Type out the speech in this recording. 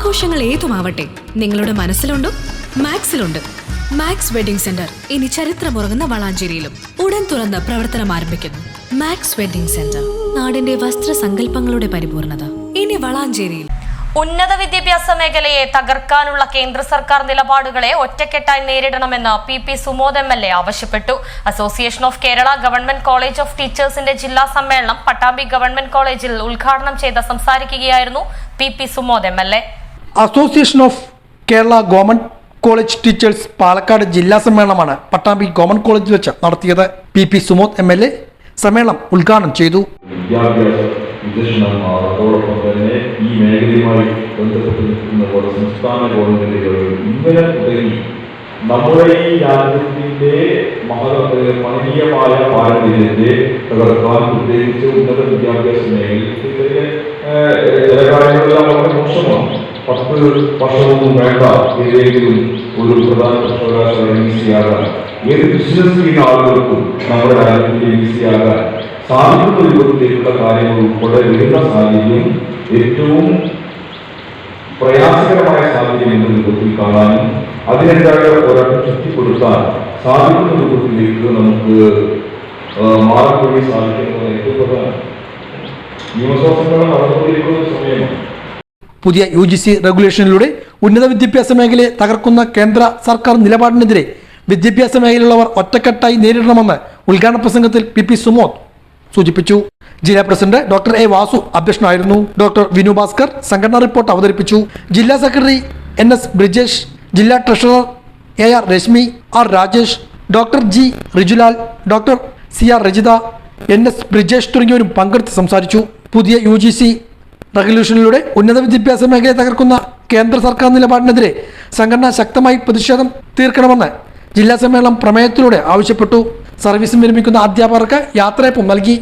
ആഘോഷങ്ങൾ ഏതുമാവട്ടെ നിങ്ങളുടെ മനസ്സിലുണ്ടോ മാക്സിലുണ്ട്. മാക്സ് വെഡിംഗ് സെന്റർ ഇനി ചരിത്രമുറങ്ങുന്ന വളാഞ്ചേരിയിലും ഉടൻ തുറന്ന് പ്രവർത്തനം ആരംഭിക്കുന്നു. മാക്സ് വെഡിംഗ് സെന്റർ നാടിന്റെ വസ്ത്ര വസ്ത്രസങ്കല്പങ്ങളുടെ പരിപൂർണത. ഇനി വളാഞ്ചേരിയിൽ. ഉന്നത വിദ്യാഭ്യാസ മേഖലയെ തകർക്കാനുള്ള കേന്ദ്ര സർക്കാർ നിലപാടുകളെ ഒറ്റക്കെട്ടായി നേരിടണമെന്ന് P P Sumod M L A ആവശ്യപ്പെട്ടു. Association of Kerala government college of ടീച്ചേഴ്സിന്റെ ജില്ലാ സമ്മേളനം പട്ടാമ്പി ഗവൺമെന്റ് കോളേജിൽ ഉദ്ഘാടനം ചെയ്ത് സംസാരിക്കുകയായിരുന്നു P P Sumod M L A. Association of Kerala government college teachers Palakkad ജില്ലാ സമ്മേളനമാണ് പട്ടാമ്പി ഗവൺമെന്റ് കോളേജിൽ വെച്ച് നടത്തിയത് P P Sumod M L A സമ്മേളനം ഉദ്ഘാടനം ചെയ്തു. നമ്മുടെ ഈ രാജ്യത്തിന്റെ മഹ മഹനീയമായ പാരമ്പര്യത്തെ പ്രത്യേകിച്ച് ഉന്നത വിദ്യാഭ്യാസ മോശമാണ്. പത്ത് വർഷമൊന്നും വേണ്ട ഏതെങ്കിലും ഒരു പ്രധാന സർവകലാശാല എം സി ആകാൻ ഏത് ബിസിനസ് ചെയ്യുന്ന ആളുകൾക്കും നമ്മുടെ രാജ്യത്തിന്റെ എം സാധിക്കുന്ന രൂപത്തിലേക്കുള്ള കാര്യങ്ങൾ ഉൾപ്പെടെ വരുന്ന സാഹചര്യം ഏറ്റവും പ്രയാസകരമായ സാഹചര്യം എന്ന രൂപത്തിൽ കാണാനും അതിനെതിരായ പോരാട്ടം ശക്തിപ്പെടുത്താൻ സാധിക്കുന്ന രൂപത്തിലേക്ക് നമുക്ക് ആ, സാധിക്കുന്നത് ഏറ്റവും പ്രധാനം. നിയമസഭാ നടന്നുകൊണ്ടിരിക്കുന്ന സമയമാണ്. പുതിയ യു ജി സി റെഗുലേഷനിലൂടെ ഉന്നത വിദ്യാഭ്യാസ മേഖലയെ തകർക്കുന്ന കേന്ദ്ര സർക്കാർ നിലപാടിനെതിരെ വിദ്യാഭ്യാസ മേഖലയിലുള്ളവർ ഒറ്റക്കെട്ടായി നേരിടണമെന്ന് ഉദ്ഘാടന പ്രസംഗത്തിൽ പി പി സുമോദ് സൂചിപ്പിച്ചു. ജില്ലാ പ്രസിഡന്റ് ഡോക്ടർ എ വാസു അധ്യക്ഷനായിരുന്നു. ഡോക്ടർ വിനു ഭാസ്കർ സംഘടനാ റിപ്പോർട്ട് അവതരിപ്പിച്ചു. ജില്ലാ സെക്രട്ടറി എൻ എസ് ബ്രിജേഷ് ജില്ലാ treasurer A R Reshmi R Rajesh doctor G Rijulal doctor C R Rajitha N S Brijesh തുടങ്ങിയവരും പങ്കെടുത്ത് സംസാരിച്ചു. പുതിയ യു ജി സി റെഗുലേഷനിലൂടെ ഉന്നത വിദ്യാഭ്യാസ മേഖലയെ തകർക്കുന്ന കേന്ദ്ര സർക്കാർ നിലപാടിനെതിരെ സംഘടന ശക്തമായി പ്രതിഷേധം തീർക്കണമെന്ന് ജില്ലാ സമ്മേളനം പ്രമേയത്തിലൂടെ ആവശ്യപ്പെട്ടു. സർവീസ് വിരമിക്കുന്ന അധ്യാപകർക്ക് യാത്രയപ്പും നൽകി.